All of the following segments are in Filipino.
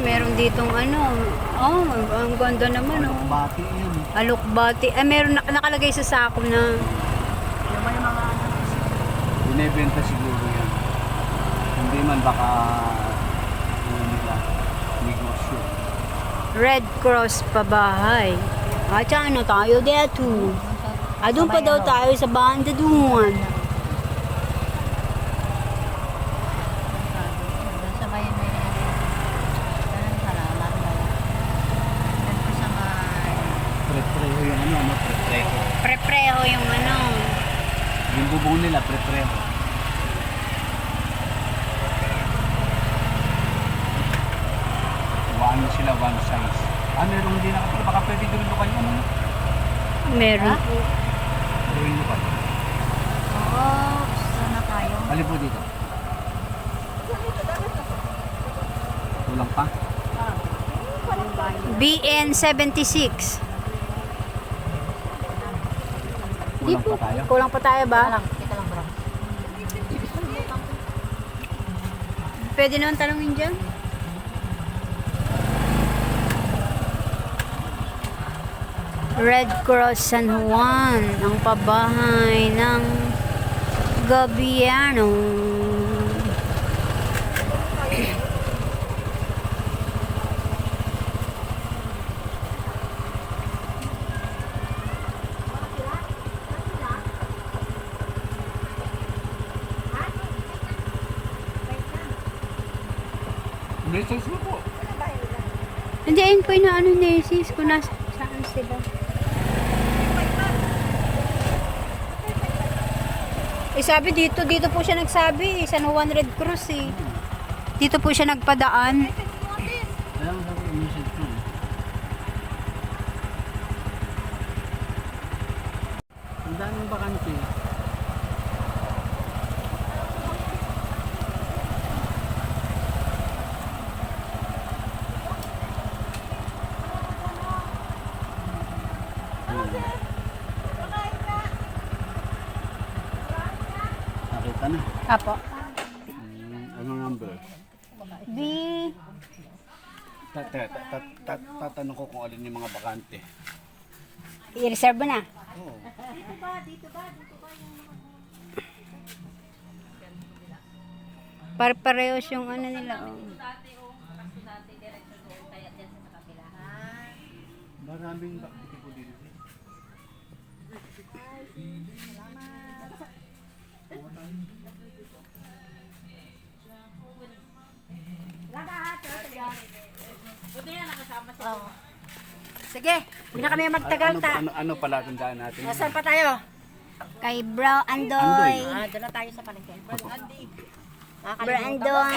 meron ditong ano. Oh, ang ganda naman oh. Bati yan. Alukbati. Eh, meron na, nakalagay sa sako na. Yung may mga ano, Binebenta siguro yan. Hindi man baka ano nila, negosyo. Red Cross pabahay. At na tayo dito? Ah, doon pa daw tayo sa banda doon. doon sa bayan may ganun salamat daw. Doon po sa may Pre-preho yung ano, ano, pre-preho. Prepreho yung ano. Yung bubong nila, pre-preho. One sila, one size. Ah, meron hindi nakapila. Baka pwede gawin lokal yun. Ano? Meron. Gawin lokal. Oo, saan na tayo? Bali po dito. Kulang pa? BN 76. Kulang pa tayo? Kulang pa tayo ba? lang, teka lang bro. Pwede naman tanongin dyan. Red Cross San Juan, ang pabahay ng gobyerno. Hindi, ayun po yung ano ni sis kung nasa, saan sila. Eh sabi dito, dito po siya nagsabi, eh, San Juan Red Cross eh. Dito po siya nagpadaan. Kaya ang sabi, may size mo. Ang daming bakante. Nakita na. Apo. Hmm, ano number? B. Ta- ta- ta- ta- ta- Tatanong ko kung alin yung mga bakante. I-reserve mo na. Oo. Par-parehos yung ano nila. Oh. Maraming bakante po dito. Oo. Sige, hindi na kami magtagal ano, ta. ano, ano pala tandaan natin? Nasaan pa tayo? Kay Bro Andoy. Andoy. Ah, doon na tayo sa palengke. Andy. Bro Andoy.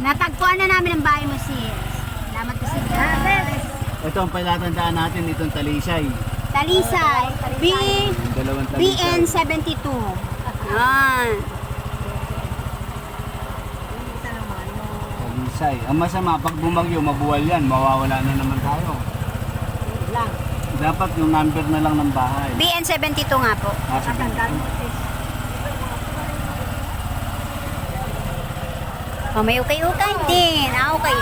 Natagpuan na namin ang bahay mo sis. Salamat po sis. Ito ang palatandaan natin, itong talisay. Talisay. B. Yung dalawang talisay. BN 72. Yan. Talisay. Ang masama, pag bumagyo, mabuwal yan. Mawawala na naman tayo. Lang. Dapat yung number na lang ng bahay. BN 72 nga po. Nasa Oh, may ukay-ukay din. Ah, okay.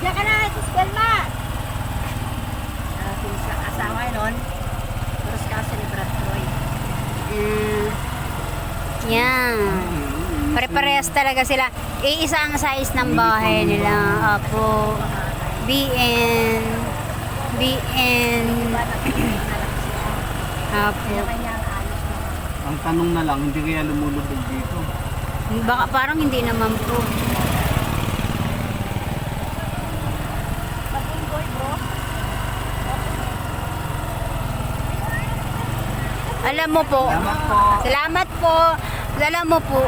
Diyan ka na, Sis Belma! Ating sa nun, terus kasi ni Brad Troy. Mm. Yan. Pare-parehas talaga sila. Iisa ang size ng bahay nila. Apo. BN. BN. Mo. Ang tanong na lang, hindi kaya lumulubog dito. Baka parang hindi naman po. Alam mo po. Salamat po. Salamat po. Alam mo po.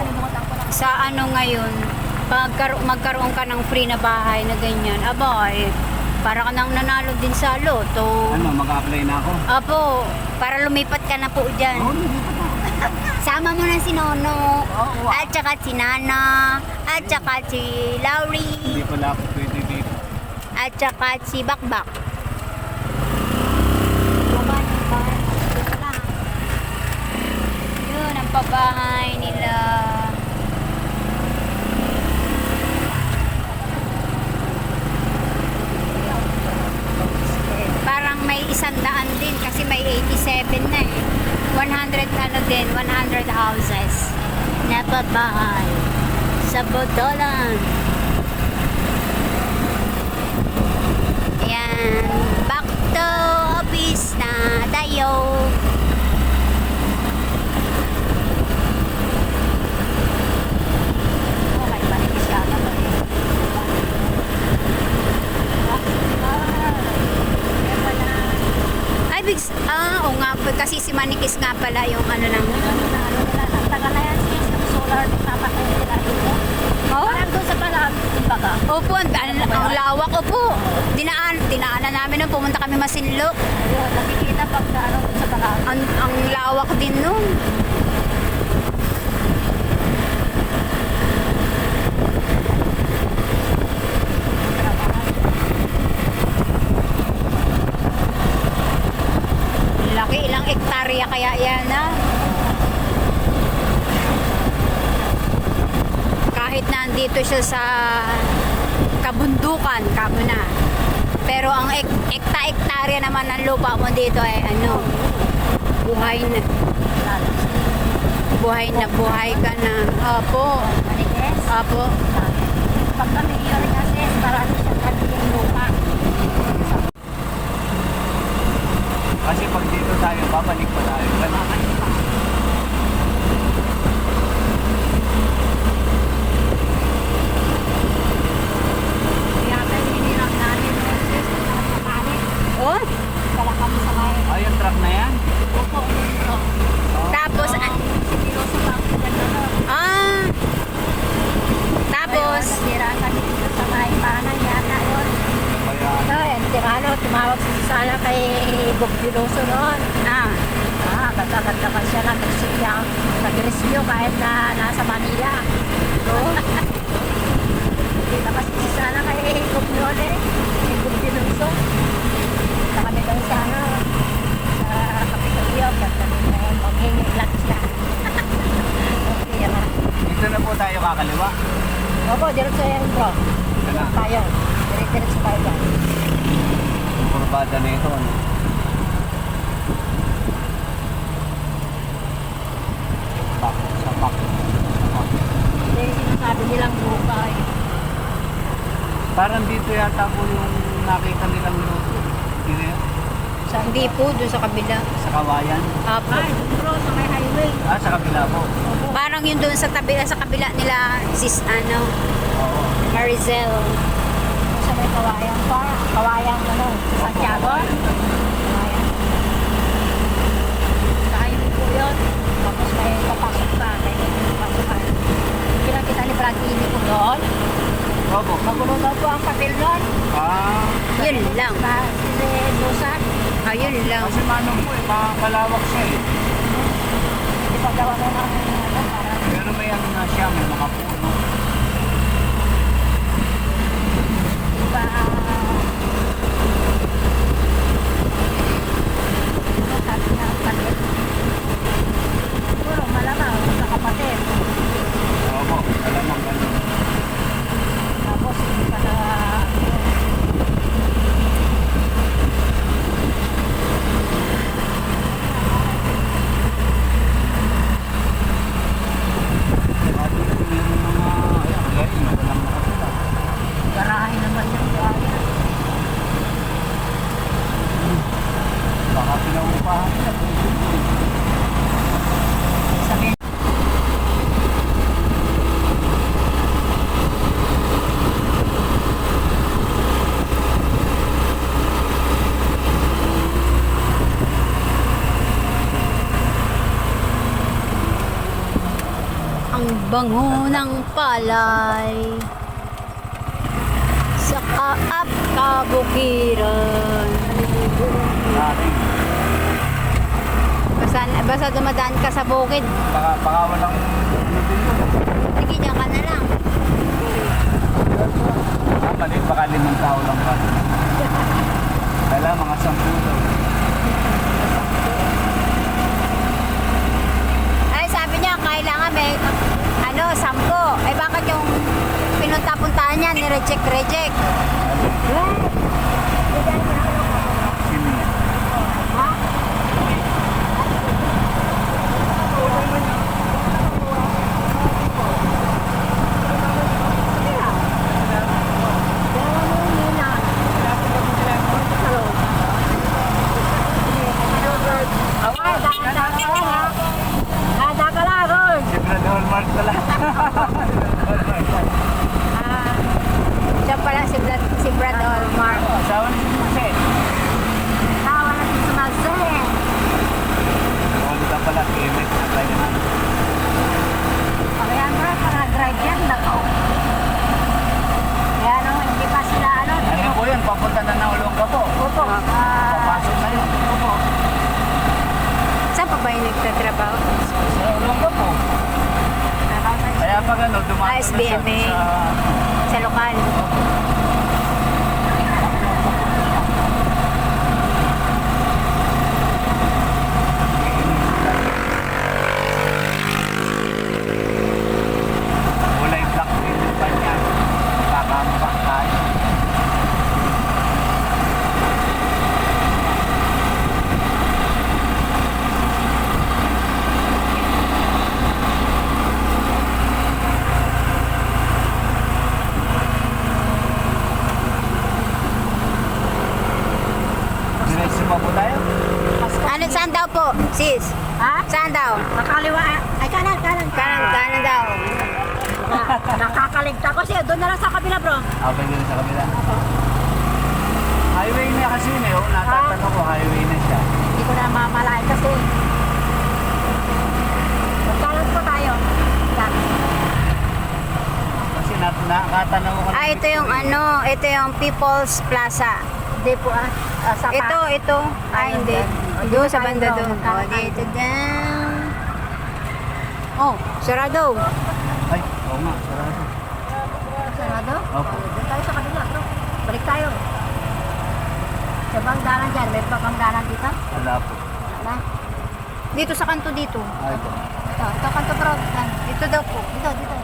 Sa ano ngayon, magkaro- magkaroon ka ng free na bahay na ganyan. Aba, eh, para ka nang nanalo din sa loto. Ano, mag-apply na ako? Apo, para lumipat ka na po dyan. Oo, po. Sama mo na si Nono, Oo, at saka si Nana, at saka si Laurie, Hindi pala ako pwede dito. at saka si Bakbak. Baba ng bahay. Dito na. Pabahay nila. Parang may isang daan din kasi may 87 na eh. 100 ano din, 100 houses na pabahay sa Botolan. Ayan, back to office na tayo. Okay, balik siya. Ay, bigs, ah, o nga, po, kasi si Manikis nga pala yung ano lang. Ang tagal na yan sis, yung solar napatay nila dito. Oh? Parang doon sa pala, baga. Opo, ang, ang, ang Dinaan, dinaanan namin nung pumunta kami Masinlok. Ayun, nakikita pag ano doon sa pala. Ang, ang lawak din nun. Laki, ilang ektarya kaya yan, ha? Kahit nandito siya sa kabundukan, kamo na. Pero ang ek ekta-ektarya naman ng lupa mo dito ay ano, buhay na. Buhay na buhay ka na. Manites. Opo. Pag kami yun kasi, marami siyang kanilang lupa. Kasi pag dito tayo, babalik pa tayo. Ganun. Kaya tayo hinirang namin sis, Oh, Kala kami sa may Ay, yung truck na yan? Opo, dito. tapos, ah, Siniloso pa ako ano. ah, tapos, Ayun, nasiraan kami dito sa may panay yata yun. Kaya, Ito, eh, tirano, tumawag si sana kay Bob Diloso noon. ah, Ah, ganda-ganda pa siya nag-rescue. Nag-rescue kahit na nasa Manila. Oo. Kita pa si sana kay Bob eh. Kay Bob Diloso. Kita kami daw sa ano, sa Ganda nila yun. Maghingi lang siya. okay, ah. dito na po tayo kakaliwa. Opo, diretso yan bro. Na. Tayo. Diretso tayo dyan. Yung kurbada na ito. Ano? Nilang buka eh. Parang dito yata po yung nakita nilang luto. Hindi na yun? Sa hindi po, doon sa kabila. Sa kawayan. Opo. Ay, bro, sa may highway. Ah, sa kabila po. Parang yun doon sa tabi, sa kabila nila, sis, ano, Oo. Marizel. Sa may kawayan pa. Kawayan ano, sa Santiago. Kawayan. Sa highway po yun. Tapos may papasok pa. May papasukan. Pinakita ni Brad Ini po doon. Opo. Magulo daw po ang papel doon. Ah, Yun lang. Ba, si Lusan. Ah, yun lang. kasi manong po eh, makakalawak siya eh. Ipagawa na ng parang Pero may ano na siya, may mga puno. iba. Ano sabi niya ang kapatid? Siguro malamang sa kapatid. Opo, alam mo ganun. Tapos hindi pa na Saka dito meron mga, ayan, galing, madalang nakatula. garahe naman yung gaya. Baka pinaupahan nila. pwede po eh. Sabi Ang bango ng palay sa kaap kabukiran. Basta, basta dumadaan ka sa bukid, Baka, baka walang sige dyan ka na lang. Ah, mali, baka limang tao lang pa. Kala, mga sampu daw. Ay, sabi niya, ni-reject, reject. Sino yan? Si Brad Hallmark pala. Siya pala si Brad, si Brad Hallmark. Asawa ni Jose. Huwag ka pala, Kemet na tayo na. Ano po yun? Papunta na ng Olonga po. Papasok na yun. Saan pa ba yung nagtatrabaho? Sa Olonga po. Kaya pag ano, dumating Ah, SBMA. sa... Sa lokal. Kulay black din yung kanya. Kakambak tayo. Diretso pa po tayo? Ano, saan daw po, sis? Ha? Saan daw? Nakaliwa. Ay, kanan, kanan. Kanan, kanan daw. Na- Nakakaligta ko siya. Doon na lang sa kabila, bro. Okay din sa kabila. Highway na kasi yun eh. Oh, natatanong ko highway na siya. Hindi ko na mamalay kasi. Magkalat po tayo. Kasi nat nakatanong ko. Ah, ito yung ano, ito yung People's Plaza. Hindi po ah. ah, sa Ito, ito. Ah, hindi. Doon sa banda doon. Oh, dito down. Oh, sarado. Ay, oo nga. Sarado. Sarado? Opo. Doon tayo sa kabila, bro. Balik tayo. Sa bangdanan dyan. May pa bangdanan dito? Wala po. Wala. Dito sa kanto dito. Ay po. Ito, ito kanto bro. Dito daw po. Dito, dito.